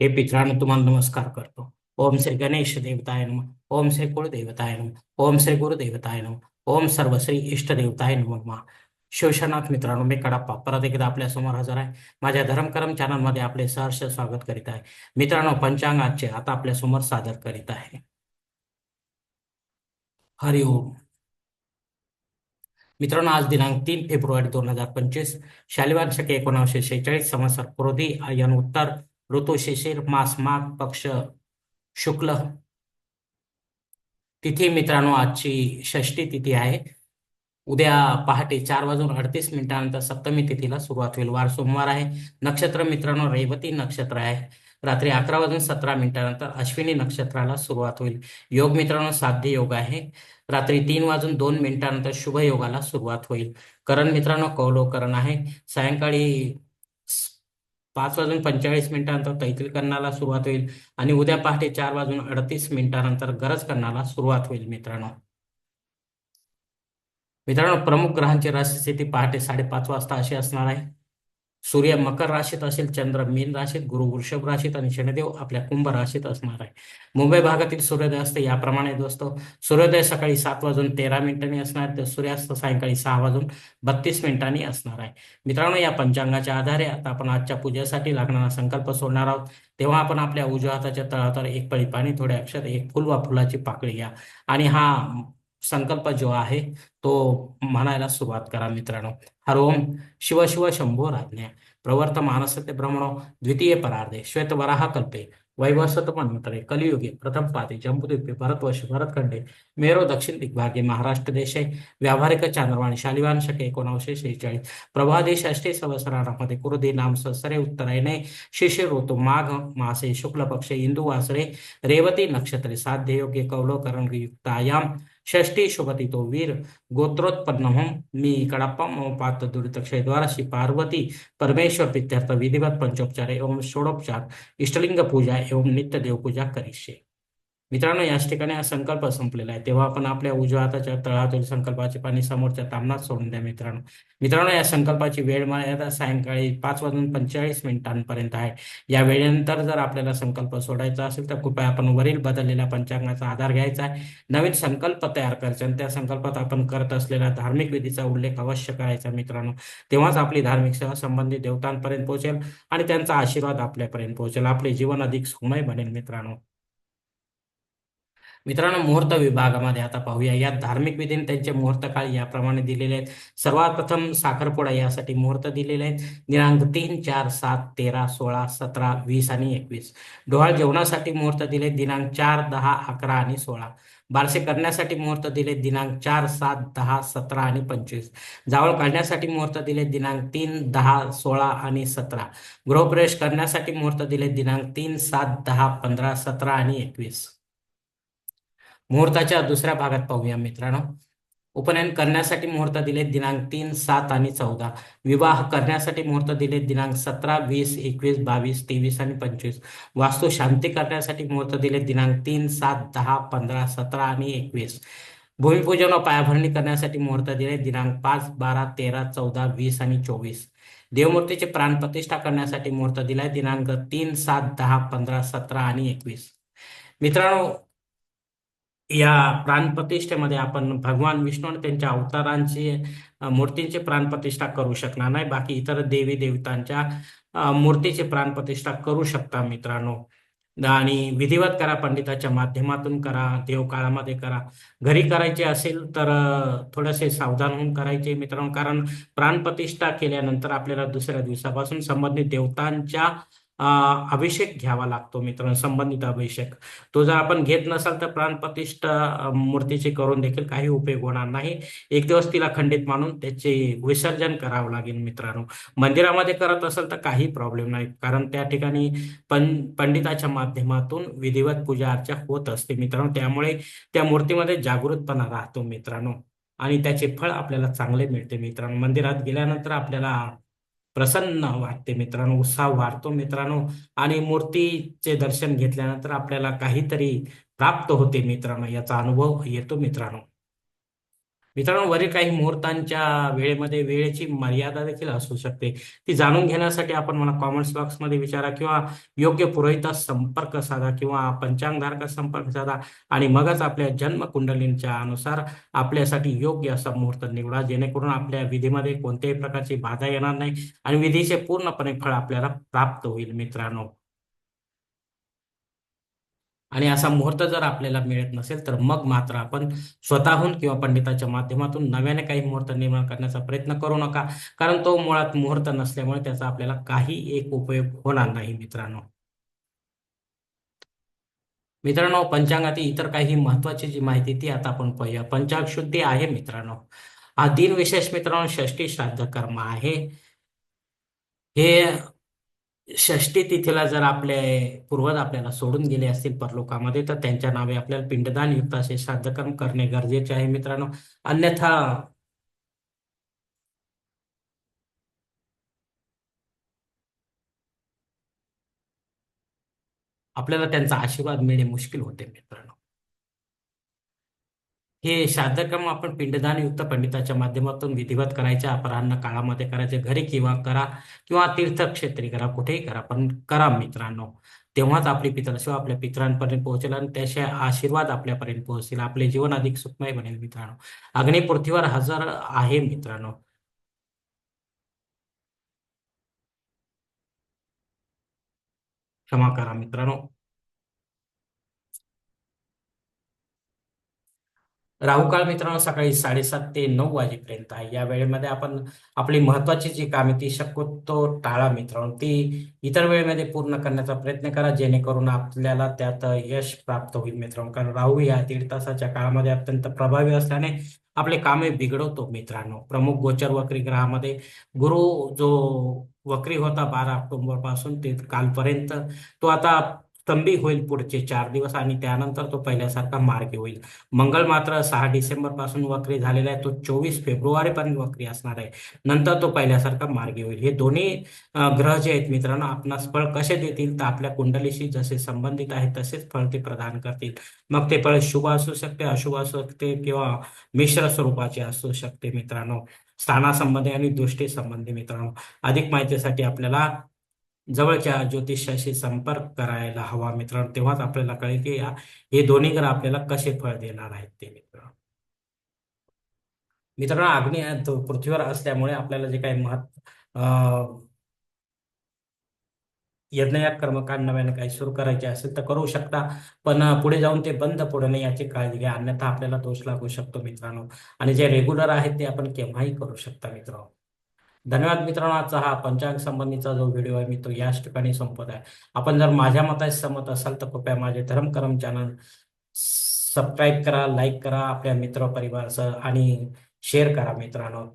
हे मित्रांनो तुम्हाला नमस्कार करतो. ओम श्री गणेश देवताय नम. ओम श्री कुळदेवताय नम. ओम श्री गुरुदेवताय नम. ओम सर्व श्री इष्ट देवताय नम शिवशनाथ मित्रांनो मी कडाप्पा. परत एकदा आपल्यासमोर हजर आहे. माझ्या धर्मकरम चॅनलमध्ये आपले सहर्ष स्वागत करीत आहे. मित्रांनो पंचांग आजचे आता आपल्यासमोर सादर करीत आहे. हरिओम मित्रांनो आज दिनांक तीन फेब्रुवारी दोन हजार पंचवीस. शालिवान शके एकोणीसशे शेहेचाळीस संवत्सर क्रोधी आयन उत्तर ऋतू शिशिर मास माघ पक्ष शुक्ल. तिथी मित्रांनो आजची षष्टी तिथी आहे. उद्या पहाटे चार वाजून अडतीस मिनिटानंतर सप्तमी तिथीला सुरुवात होईल. वार सोमवार आहे. नक्षत्र मित्रांनो रेवती नक्षत्र आहे. रात्री अकरा वाजून सतरा मिनिटानंतर अश्विनी नक्षत्राला सुरुवात होईल. योग मित्रांनो साध्य योग आहे. रात्री तीन वाजून दोन मिनिटानंतर शुभ योगाला सुरुवात होईल. करण मित्रांनो कौलोकरण आहे. सायंकाळी पाच वाजून पंचेचाळीस मिनिटानंतर तैतील करण्याला सुरुवात होईल आणि उद्या पहाटे चार वाजून अडतीस मिनिटानंतर गरज करण्याला सुरुवात होईल मित्रांनो. मित्रांनो प्रमुख ग्रहांची राशीस्थिती पहाटे साडेपाच वाजता अशी असणार आहे. सूर्य मकर राशीत असेल चंद्र मीन राशीत गुरु वृषभ राशीत आणि शनिदेव आपल्या कुंभ राशीत असणार आहे. मुंबई भागातील सूर्योदय याप्रमाणे दोस्त. सूर्योदय सकाळी सात वाजून तेरा मिनिटांनी असणार तर सूर्यास्त सायंकाळी सहा वाजून बत्तीस मिनिटांनी असणार आहे. मित्रांनो या पंचांगाच्या आधारे आता आपण आजच्या पूजेसाठी लागणारा संकल्प सोडणार आहोत. तेव्हा आपण आपल्या उजव्या हाताच्या तळातर एक पळी पाणी थोडे अक्षर एक फुल वा फुलाची पाकळी घ्या. आणि हा संकल्प जो आहे तो म्हणायला सुरुवात करा मित्रांनो. हर ओम शिव शिव शंभो राज्ञा. प्रवर्त मानसते ब्रह्मणो द्वितीय परार्धे श्वेतवराह कल्पे. वैवस्वत मन्वंतरे कलियुगे प्रथम पादे जम्बुद्वीपे भरतवर्ष भरतखंडे मेरो दक्षिण दिग्भागे महाराष्ट्र देशे व्यावहारिक चांद्रवाणी शालिवान शके एकोणीसशे शेहेचाळीस प्रभादेश अष्टे सवसरामध्ये कुरुदे नाम ससरे उत्तरायणे शिष्य ऋतू माघ मासे शुक्ल पक्षे इंदू वासरे रेवती नक्षत्रे साध्य योग्य युक्तायाम षष्टी शुभती तो वीर गोत्रोत्पन्नहम मी कडाप्पा मम पात्र दुरितक्षयद्वारा श्री पार्वती परमेश्वर प्रित्यर्थ विधिवत पंचोपचार एवं षोडोपचार इष्टलिंग पूजा एवं नित्य देवपूजा करिष्ये। मित्रांनो याच ठिकाणी हा संकल्प संपलेला आहे. तेव्हा आपण आपल्या उजव्या हाताच्या तळातील संकल्पाचे पाणी समोरच्या तामनात सोडून द्या मित्रांनो. मित्रांनो या संकल्पाची वेळ मर्यादा सायंकाळी पाच वाजून पंचेचाळीस मिनिटांपर्यंत आहे. या वेळेनंतर जर आपल्याला संकल्प सोडायचा असेल तर कृपया आपण वरील बदललेल्या पंचांगाचा आधार घ्यायचा आहे. नवीन संकल्प तयार करायचा आणि त्या संकल्पात आपण करत असलेल्या धार्मिक विधीचा उल्लेख अवश्य करायचा मित्रांनो. तेव्हाच आपली धार्मिक सेवा संबंधित देवतांपर्यंत पोहोचेल आणि त्यांचा आशीर्वाद आपल्यापर्यंत पोहोचेल. आपले जीवन अधिक सुमय बनेल मित्रांनो. मित्रांनो मुहूर्त विभागामध्ये आता पाहूया. यात धार्मिक विधीने त्यांचे मुहूर्त काळ याप्रमाणे दिलेले आहेत. सर्वात प्रथम साखरपुडा यासाठी मुहूर्त दिलेले आहेत. दिनांक तीन चार सात तेरा सोळा सतरा वीस आणि एकवीस. डोहाळ जेवणासाठी मुहूर्त दिले दिनांक चार दहा अकरा आणि सोळा. बारसे करण्यासाठी मुहूर्त दिले दिनांक चार सात दहा सतरा आणि पंचवीस. जावळ काढण्यासाठी मुहूर्त दिले दिनांक तीन दहा सोळा आणि सतरा. गृहप्रवेश करण्यासाठी मुहूर्त दिले दिनांक तीन सात दहा पंधरा सतरा आणि एकवीस. मुहूर्ताच्या दुसऱ्या भागात पाहूया मित्रांनो. उपनयन करण्यासाठी मुहूर्त दिले दिनांक तीन सात आणि चौदा. विवाह करण्यासाठी मुहूर्त दिले दिनांक सतरा वीस एकवीस बावीस तेवीस आणि पंचवीस. वास्तू शांती करण्यासाठी मुहूर्त दिले दिनांक तीन सात दहा पंधरा सतरा आणि एकवीस. भूमिपूजन व पायाभरणी करण्यासाठी मुहूर्त दिले दिनांक पाच बारा तेरा चौदा वीस आणि चोवीस. देवमूर्तीचे प्राणप्रतिष्ठा करण्यासाठी मुहूर्त दिलाय दिनांक तीन सात दहा पंधरा सतरा आणि एकवीस. मित्रांनो या प्राणप्रतिष्ठेमध्ये आपण भगवान विष्णू आणि त्यांच्या अवतारांची मूर्तींची प्राणप्रतिष्ठा करू शकणार नाही. बाकी इतर देवी देवतांच्या मूर्तीची प्राणप्रतिष्ठा करू शकता मित्रांनो. आणि विधिवत करा पंडिताच्या माध्यमातून करा देवकाळामध्ये करा. घरी करायचे असेल तर थोडेसे सावधान होऊन करायचे मित्रांनो. कारण प्राणप्रतिष्ठा केल्यानंतर आपल्याला दुसऱ्या दिवसापासून संबंधित देवतांच्या अभिषेक घ्यावा लागतो मित्रांनो संबंधित अभिषेक. तो जर आपण घेत नसाल तर प्राणप्रतिष्ठा मूर्तीचे करून देखील काही उपयोग होणार नाही. एक दिवस तिला खंडित मानून त्याचे विसर्जन करावं लागेल मित्रांनो. मंदिरामध्ये करत असेल तर काही प्रॉब्लेम नाही कारण त्या ठिकाणी पण पंडिताच्या माध्यमातून विधिवत पूजा अर्चा होत असते मित्रांनो. त्यामुळे त्या मूर्तीमध्ये जागृतपणा राहतो मित्रांनो. आणि त्याचे फळ आपल्याला चांगले मिळते मित्रांनो. मंदिरात गेल्यानंतर आपल्याला प्रसन्न वाटते मित्रांनो उत्साह वाढतो मित्रांनो. आणि मूर्तीचे दर्शन घेतल्यानंतर आपल्याला काहीतरी प्राप्त होते मित्रांनो याचा अनुभव येतो मित्रांनो. मित्रांनो वरील काही मुहूर्तांच्या वेळेमध्ये वेळेची मर्यादा देखील असू शकते. ती जाणून घेण्यासाठी आपण मला कॉमेंट्स बॉक्समध्ये विचारा किंवा योग्य पुरोहितास संपर्क साधा किंवा पंचांगधारक संपर्क साधा आणि मगच आपल्या जन्म कुंडलींच्या अनुसार आपल्यासाठी योग्य असा मुहूर्त निवडा जेणेकरून आपल्या विधीमध्ये कोणत्याही प्रकारची बाधा येणार नाही आणि विधीचे पूर्णपणे फळ आपल्याला प्राप्त होईल मित्रांनो. आणि असा मुहूर्त जर आपल्याला मिळत नसेल तर मग मात्र आपण स्वतःहून किंवा पंडिताच्या माध्यमातून नव्याने काही मुहूर्त निर्माण करण्याचा प्रयत्न करू नका. कारण तो मुळात मुहूर्त नसल्यामुळे त्याचा आपल्याला काही एक उपयोग होणार नाही मित्रांनो. मित्रांनो पंचांगातील इतर काही महत्वाची जी माहिती ती आता आपण पाहूया. पंचांग शुद्धी आहे मित्रांनो. हा दिन विशेष मित्रांनो षष्टी श्राद्ध कर्म आहे. हे षष्टी तिथीला जर आपले पूर्वज आपल्याला सोडून गेले असतील परलोकामध्ये तर त्यांच्या नावे आपल्याला पिंडदान युक्त असे श्राद्धकर्म करणे गरजेचे आहे मित्रांनो. अन्यथा आपल्याला त्यांचा आशीर्वाद मिळणे मुश्किल होते मित्रांनो. हे श्राद्धकर्म आपण पिंडदान युक्त पंडिताच्या माध्यमातून विधिवत करायच्या अपराह्न काळामध्ये करायचे घरी किंवा करा किंवा तीर्थक्षेत्री करा कुठेही करा पण करा मित्रांनो. तेव्हाच आपली पितृशिव आपल्या पितरांपर्यंत पोहोचेल आणि त्याचे आशीर्वाद आपल्यापर्यंत पोहोचेल आपले जीवन अधिक सुखमय बनेल मित्रांनो. अग्नि पृथ्वीवर हजर आहे मित्रांनो. क्षमा करा मित्रांनो. राहुकाळ मित्रांनो सकाळी साडेसात ते नऊ वाजेपर्यंत आहे. या वेळेमध्ये आपण आपली महत्वाची जी कामे ती शक्यतो टाळा मित्रांनो. ती इतर वेळेमध्ये पूर्ण करण्याचा प्रयत्न करा जेणेकरून आपल्याला त्यात यश प्राप्त होईल मित्रांनो. कारण राहू या दीड तासाच्या काळामध्ये अत्यंत प्रभावी असल्याने आपले कामे बिघडवतो मित्रांनो. प्रमुख गोचर वक्री ग्रहामध्ये गुरु जो वक्री होता बारा ऑक्टोबरपासून ते कालपर्यंत तो आता स्तंभी होईल पुढचे चार दिवस आणि त्यानंतर तो पहिल्यासारखा मार्गी होईल. मंगळ मात्र सहा डिसेंबरपासून वक्री झालेला आहे. तो चोवीस फेब्रुवारी पर्यंत वक्री असणार आहे. नंतर तो पहिल्यासारखा मार्गी होईल. हे दोन्ही ग्रह जे आहेत मित्रांनो आपणास फळ कसे देतील तर आपल्या कुंडलीशी जसे संबंधित आहेत तसेच फळ ते प्रदान करतील. मग ते फळ शुभ असू शकते अशुभ असू शकते किंवा मिश्र स्वरूपाचे असू शकते मित्रांनो. स्थानासंबंधी आणि दृष्टी संबंधी मित्रांनो. अधिक माहितीसाठी आपल्याला जवळच्या ज्योतिषाशी संपर्क करायला हवा मित्रांनो. तेव्हाच आपल्याला कळेल की हे दोन्ही ग्रह आपल्याला कसे फळ देणार आहेत ते मित्र मित्रांनो अग्नी पृथ्वीवर असल्यामुळे आपल्याला जे काही महत्त्व यज्ञयाग कर्मकांड नव्याने काही सुरू करायचे असेल तर करू शकता. पण पुढे जाऊन ते बंद पडू नये याची काळजी घ्या. अन्यथा आपल्याला दोष लागू शकतो मित्रांनो. आणि जे रेग्युलर आहेत ते आपण केव्हाही करू शकता मित्रांनो. धन्यवाद मित्रांनो आजचा हा पंचांग संबंधीचा जो व्हिडिओ आहे मी तो याच ठिकाणी संपत आहे. आपण जर माझ्या मताशी सहमत असाल तर कृपया माझे धर्मकरम चॅनल सबस्क्राईब करा लाईक करा आपल्या मित्र परिवारासह आणि शेअर करा मित्रांनो.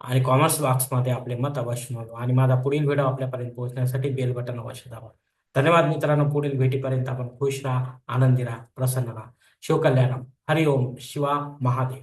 आणि कॉमर्स बॉक्समध्ये आपले मत अवश्य नोंदवा आणि माझा पुढील व्हिडिओ आपल्यापर्यंत पोहोचण्यासाठी बेल बटन अवश्य दाबा. धन्यवाद मित्रांनो पुढील भेटीपर्यंत आपण खुश राहा आनंदी राहा प्रसन्न राहा. शिवकल्याणम हरिओम शिवा महादेव.